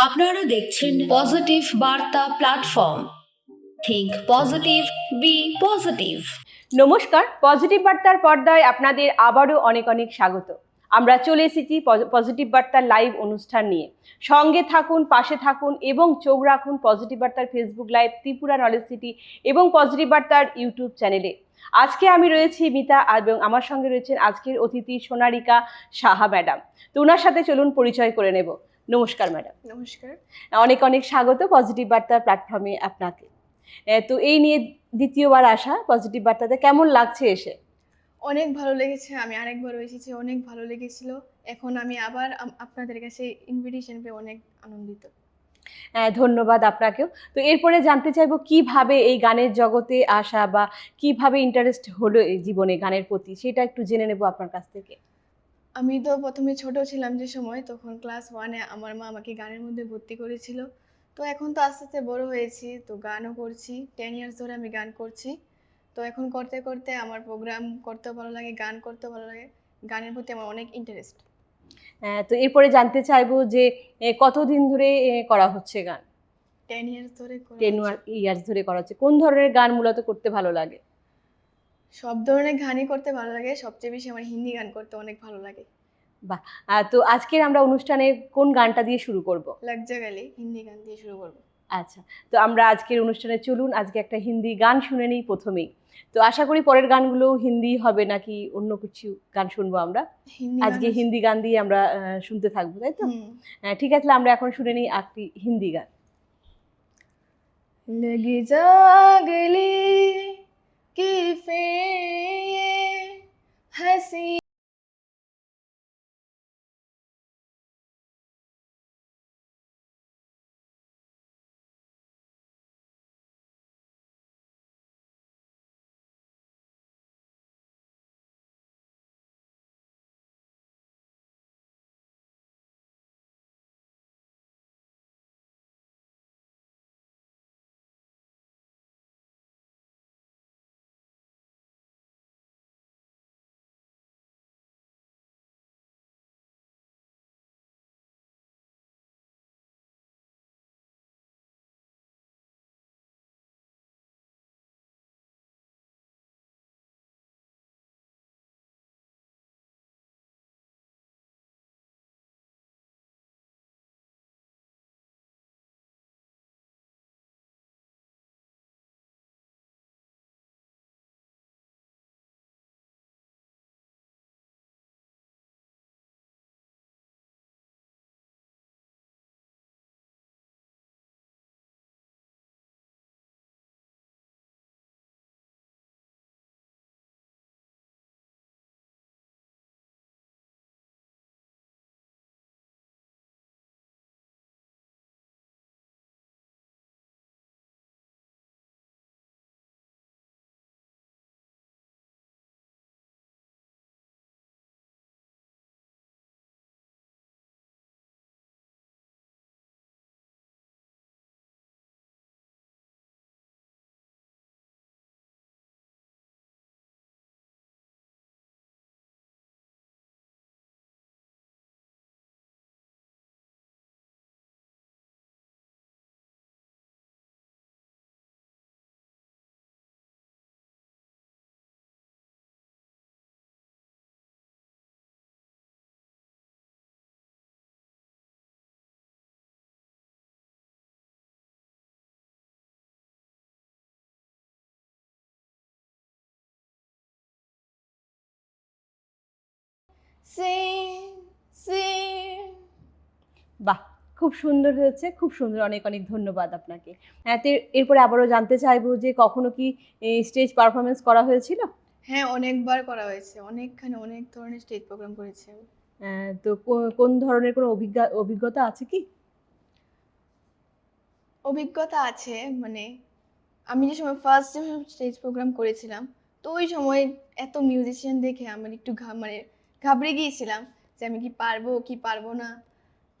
আপনারা দেখছেন positive Barta platform think positive be positive নমস্কার পজিটিভ বার্তার পর্দায় আপনাদের আবারও অনেক অনেক স্বাগত। আমরা চলে এসেছি পজ- পজিটিভ বার্তার লাইভ অনুষ্ঠান নিয়ে। সঙ্গে থাকুন, পাশে থাকুন এবং চোখ রাখুন পজিটিভ বার্তার Facebook live Tripura knowledge city এবং পজিটিভ বার্তার ইউটিউব চ্যানেলে আজকে আমি রয়েছি মিতা এবং আমার সঙ্গে রয়েছেন আজকের অতিথি সোনারিকা সাহা ম্যাডাম। তো ওনার সাথে চলুন পরিচয় করে নেব। নমস্কার ম্যাডাম। নমস্কার। অনেক অনেক স্বাগত পজিটিভ বার্তার প্ল্যাটফর্মে আপনাকে। তো এই নিয়ে দ্বিতীয়বার আসা পজিটিভ বার্তাতে কেমন লাগছে এসে? অনেক ভালো লেগেছে আমি আরেকবার এসেছি অনেক ভালো লেগেছিল। এখন আমি আবার আপনাদের কাছে ইনভিটেশন পেয়ে অনেক আনন্দিত। আহ, ধন্যবাদ আপনাকেও। তো এরপরে জানতে চাইব কীভাবে এই গানের জগতে আসা বা কীভাবে ইন্টারেস্ট হলো এই জীবনে গানের প্রতি? সেটা একটু জেনে নেব আপনার কাছ থেকে। আমি তো প্রথমে ছোট ছিলাম যে সময় তখন ক্লাস ওয়ানে আমার মা আমাকে গানের মধ্যে ভর্তি করেছিল। তো এখন তো আস্তে আস্তে বড় হয়েছি তো গানও করছি। টেন ইয়ার্স ধরে আমি গান করছি। তো এখন করতে করতে আমার প্রোগ্রাম করতেও ভালো লাগে গান করতেও ভালো লাগে। গানের প্রতি আমার অনেক ইন্টারেস্ট আহ, তো এরপরে জানতে চাইব যে কতদিন ধরে করা হচ্ছে গান? টেন ইয়ার্স ধরে টেন ইয়ার্স ধরে করা হচ্ছে। কোন ধরনের গান মূলত করতে ভালো লাগে? সব ধরনের গানই করতে ভালো লাগে সবচেয়ে বেশি আমার হিন্দি গান করতে অনেক ভালো লাগে। বাহ! তো আজকের আমরা অনুষ্ঠানে কোন গানটা দিয়ে শুরু করব? লাগজাগালি হিন্দি গান দিয়ে শুরু করব। আচ্ছা তো আমরা আজকের অনুষ্ঠানে চলুন আজকে একটা হিন্দি গান শুনে নিই প্রথমেই। তো আশা করি পরের গানগুলো হিন্দি হবে নাকি অন্য কিছু গান শুনব আমরা? আজকে হিন্দি গান দিয়ে আমরা শুনতে থাকব তাই তো? ঠিক আছে আমরা এখন শুনে নিই একটি হিন্দি গান। লগে জাগলি गले कि फिर ये हंसी Sing, sing. বাহ খুব সুন্দর হয়েছে খুব সুন্দর অনেক অনেক ধন্যবাদ আপনাকে হ্যাঁ এরপরে আবারও জানতে চাইব যে কখনো কি স্টেজ পারফরমেন্স করা হয়েছিল হ্যাঁ অনেকবার করা হয়েছে অনেকখানে অনেক ধরনের স্টেজ প্রোগ্রাম করেছে। তো কোন ধরনের কোনো অভিজ্ঞতা অভিজ্ঞতা আছে কি অভিজ্ঞতা আছে মানে আমি যে সময় ফার্স্ট যে স্টেজ প্রোগ্রাম করেছিলাম তো ওই সময় এত মিউজিশিয়ান দেখে আমার একটু ঘা মানে ঘাবড়ে গিয়েছিলাম যে আমি কি পারব কি পারব না।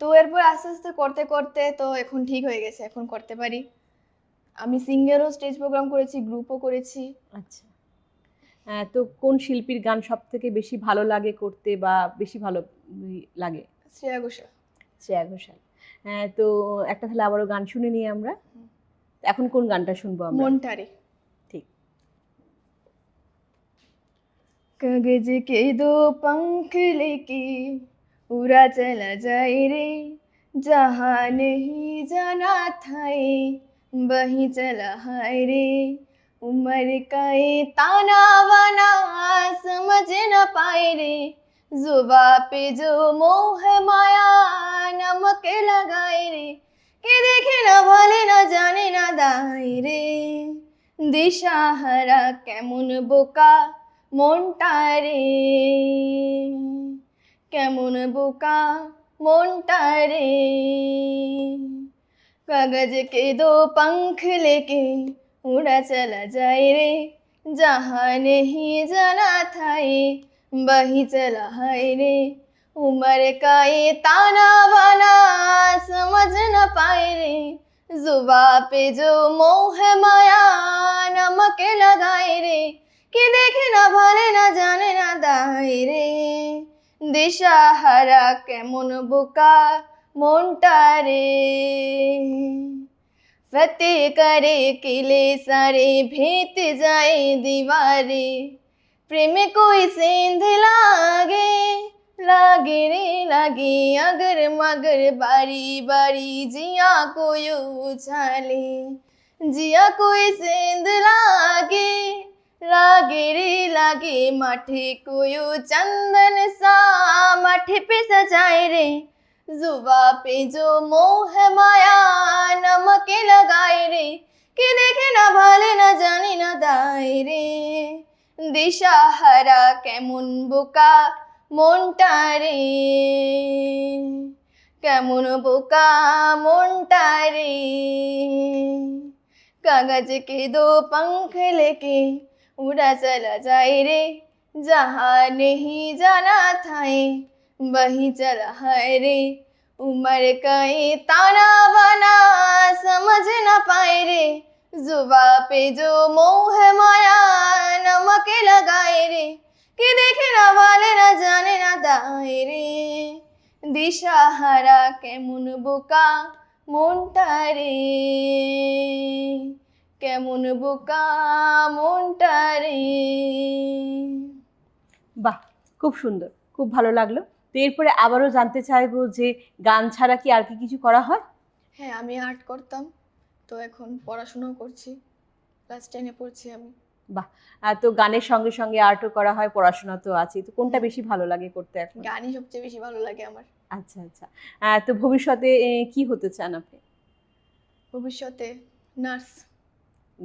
তো এরপর আস্তে আস্তে করতে করতে তো এখন ঠিক হয়ে গেছে এখন করতে পারি। আমি সিঙ্গারও স্টেজ প্রোগ্রাম করেছি গ্রুপও করেছি। আচ্ছা। তো কোন শিল্পীর গান সব থেকে বেশি ভালো লাগে করতে বা বেশি ভালো লাগে? শ্রেয়া ঘোষাল। শ্রেয়া ঘোষাল। আহ, তো একটা তাহলে আবারও গান শুনে নিই আমরা। এখন কোন গানটা শুনব আমরা? মনটারে कागज के दो पंख लेके उड़ा चला जाए रे जहाँ नहीं जाना था ये वहीं चला है रे उम्र का ये ताना वाना समझ न पाए रे जुबा पे जो मोह माया नमक लगाए रे के देखे না বলে না জানে না দায় রে দিশাহারা কেমন বোকা মনটা রে কেমন বোকা মনটা রে कागज के दो पंख लेके उड़ा चला जाए रे जहाँ नहीं जाना था ये वही चला है रे उम्र का ये ताना वाना समझ न पाए रे जुबा पे जो मोह माया नमक लगाए रे कि देखे ना ভালে না জানে না দায় রে দিশাহারা কেমন বোকা মনটা রে फतेह करे किले सारे भेत जाए दीवारे प्रेम कोई सेंध लागे लागे रे लागे अगर मगर बारी बारी जिया कोई उछाले जिया कोई सेंध लागे લાગે રે લાગે માઠે કોયું ચંદન સા માઠે પે સજાય રે જુબા પે જો મોહ માયા નમકે લગાય રે કે দেখে না ভালে না জানি না দায় রে। দিশাহারা কেমন বোকা মনটা রে। কেমন বোকা মনটা রে। কাগজ কে দো পঙ্খ লেকে উড়া চলা যায় রে যাহা নেহি জানা থায় বহি চলা হায় রে উমর কায়ে তারা বানা সমঝ না পায় রে জুবা পে জো মোহ মায়া নমকে লাগায় রে কে দেখে না বলে না জানে না দায় রে দিশাহারা কেমন বোকা মনটা রে কেমন বোকা মনটা রে বাহ খুব সুন্দর খুব ভালো লাগল। তো এরপরে আবারও জানতে চাইব যে গান ছাড়া কি আর কি কিছু করা হয়? হ্যাঁ আমি আর্ট করতাম তো এখন পড়াশোনাও করছি ক্লাস টেনে পড়ছি আমি। আহ, তো গানের সঙ্গে সঙ্গে আর্টও করা হয় পড়াশোনা তো আছে তো কোনটা বেশি ভালো লাগে করতে এখন? গানই সবচেয়ে বেশি ভালো লাগে আমার। আচ্ছা আচ্ছা তো ভবিষ্যতে কি হতে চান আপনি? ভবিষ্যতে নার্স।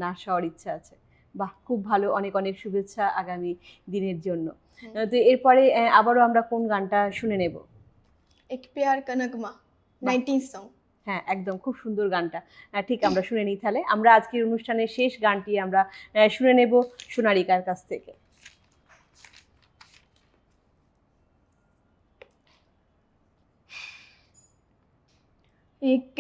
নার্স হওয়ার ইচ্ছা আছে। বাহ খুব ভালো অনেক অনেক শুভেচ্ছা আগামী দিনের জন্য। তো এরপরে আবারও আমরা কোন গানটা শুনে নেব? এক পেয়ার কানগমা নাইনটিন সং। হ্যাঁ একদম খুব সুন্দর গানটা। ঠিক আমরা শুনে নিই তাহলে। আমরা আজকের অনুষ্ঠানের শেষ গানটি আমরা আহ, শুনে নেব সোনালিকার কাছ থেকে। एक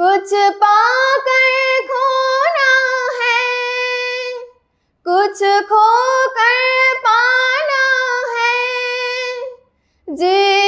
कुछ पाकर खोना है कुछ खोकर पाना है। जीवन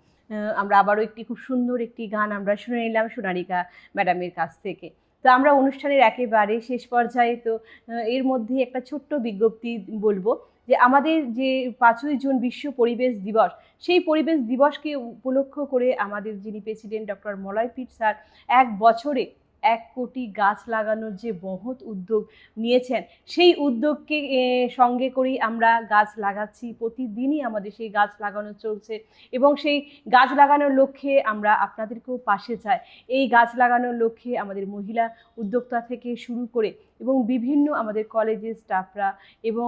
আমরা আবারও একটি খুব সুন্দর একটি গান আমরা শুনে নিলাম সোনারিকা ম্যাডামের কাছ থেকে। তো আমরা অনুষ্ঠানের একেবারে শেষ পর্যায়ে তো এর মধ্যে একটা ছোট্ট বিজ্ঞপ্তি বলব যে আমাদের যে পাঁচই জুন বিশ্ব পরিবেশ দিবস, সেই পরিবেশ দিবসকে উপলক্ষ করে আমাদের যিনি president doctor Malay Pit sir এক বছরে এক কোটি গাছ লাগানোর যে বহৎ উদ্যোগ নিয়েছেন, সেই উদ্যোগকে সঙ্গে করেই আমরা গাছ লাগাচ্ছি। প্রতিদিনই আমাদের সেই গাছ লাগানো চলছে এবং সেই গাছ লাগানোর লক্ষ্যে আমরা আপনাদেরকেও পাশে চাই। এই গাছ লাগানোর লক্ষ্যে আমাদের মহিলা উদ্যোক্তা থেকে শুরু করে এবং বিভিন্ন আমাদের কলেজের স্টাফরা এবং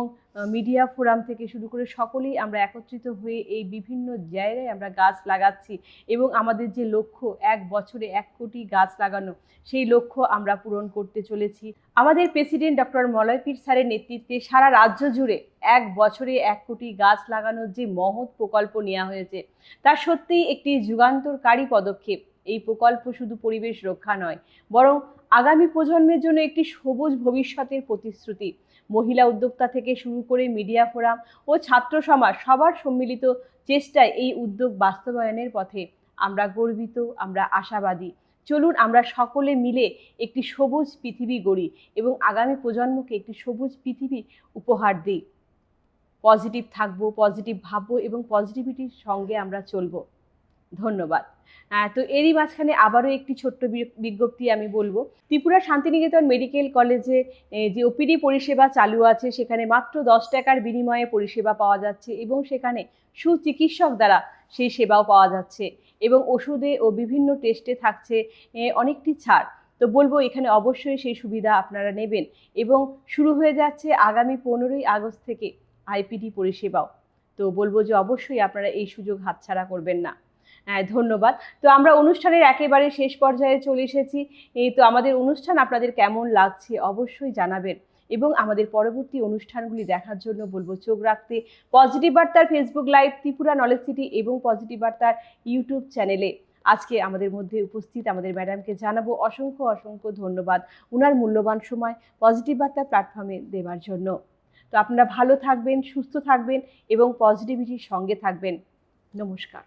মিডিয়া ফোরাম থেকে শুরু করে সকলেই আমরা একত্রিত হয়ে এই বিভিন্ন জায়গায় আমরা গাছ লাগাচ্ছি এবং আমাদের যে লক্ষ্য এক বছরে এক কোটি গাছ লাগানো, সেই লক্ষ্য আমরা পূরণ করতে চলেছি। আমাদের প্রেসিডেন্ট ডক্টর মলয় পীর স্যারের নেতৃত্বে সারা রাজ্য জুড়ে এক বছরে এক কোটি গাছ লাগানোর যে মহৎ প্রকল্প নেওয়া হয়েছে, তা সত্যিই একটি যুগান্তরকারী পদক্ষেপ। এই প্রকল্প শুধু পরিবেশ রক্ষা নয়, বরং আগামী প্রজন্মের জন্য একটি সবুজ ভবিষ্যতের প্রতিশ্রুতি। মহিলা উদ্যোক্তা থেকে শুরু করে মিডিয়া ফোরাম ও ছাত্র সমাজ সবার সম্মিলিত চেষ্টায় এই উদ্যোগ বাস্তবায়নের পথে। আমরা গর্বিত, আমরা আশাবাদী। চলুন আমরা সকলে মিলে একটি সবুজ পৃথিবী গড়ি এবং আগামী প্রজন্মকে একটি সবুজ পৃথিবী উপহার দিই। পজিটিভ থাকব, পজিটিভ ভাববো এবং পজিটিভিটির সঙ্গে আমরা চলবো। ধন্যবাদ। তো এরই মাঝখানে আবারও একটি ছোট্ট বিজ্ঞপ্তি আমি বলব। ত্রিপুরা শান্তিনিকেতন মেডিকেল কলেজে যে ওপিডি পরিষেবা চালু আছে, সেখানে মাত্র দশ টাকার বিনিময়ে পরিষেবা পাওয়া যাচ্ছে এবং সেখানে সুচিকিৎসক দ্বারা সেই সেবাও পাওয়া যাচ্ছে এবং ওষুধে ও বিভিন্ন টেস্টে থাকছে অনেকটি ছাড়। তো বলব এখানে অবশ্যই সেই সুবিধা আপনারা নেবেন এবং শুরু হয়ে যাচ্ছে আগামী পনেরোই আগস্ট থেকে আইপিডি পরিষেবাও। তো বলব যে অবশ্যই আপনারা এই সুযোগ হাতছাড়া করবেন না। ধন্যবাদ। তো আমরা অনুষ্ঠানের একেবারে শেষ পর্যায়ে চলে এসেছি। তো আমাদের অনুষ্ঠান, আপনাদের কেমন লাগছে অবশ্যই জানাবেন। এবং আমাদের পরবর্তী অনুষ্ঠানগুলি দেখার জন্য বলব, চোখ রাখতে পজিটিভ বার্তার Facebook live Tripura knowledge city এবং পজিটিভ বার্তার ইউটিউব চ্যানেলে আজকে আমাদের মধ্যে উপস্থিত আমাদের ম্যাডামকে জানাব অসংখ্য অসংখ্য ধন্যবাদ। উনার মূল্যবান সময় পজিটিভ বার্তা প্ল্যাটফর্মে দেওয়ার জন্য। তো আপনারা ভালো থাকবেন, সুস্থ থাকবেন এবং পজিটিভিটির সঙ্গে থাকবেন। নমস্কার।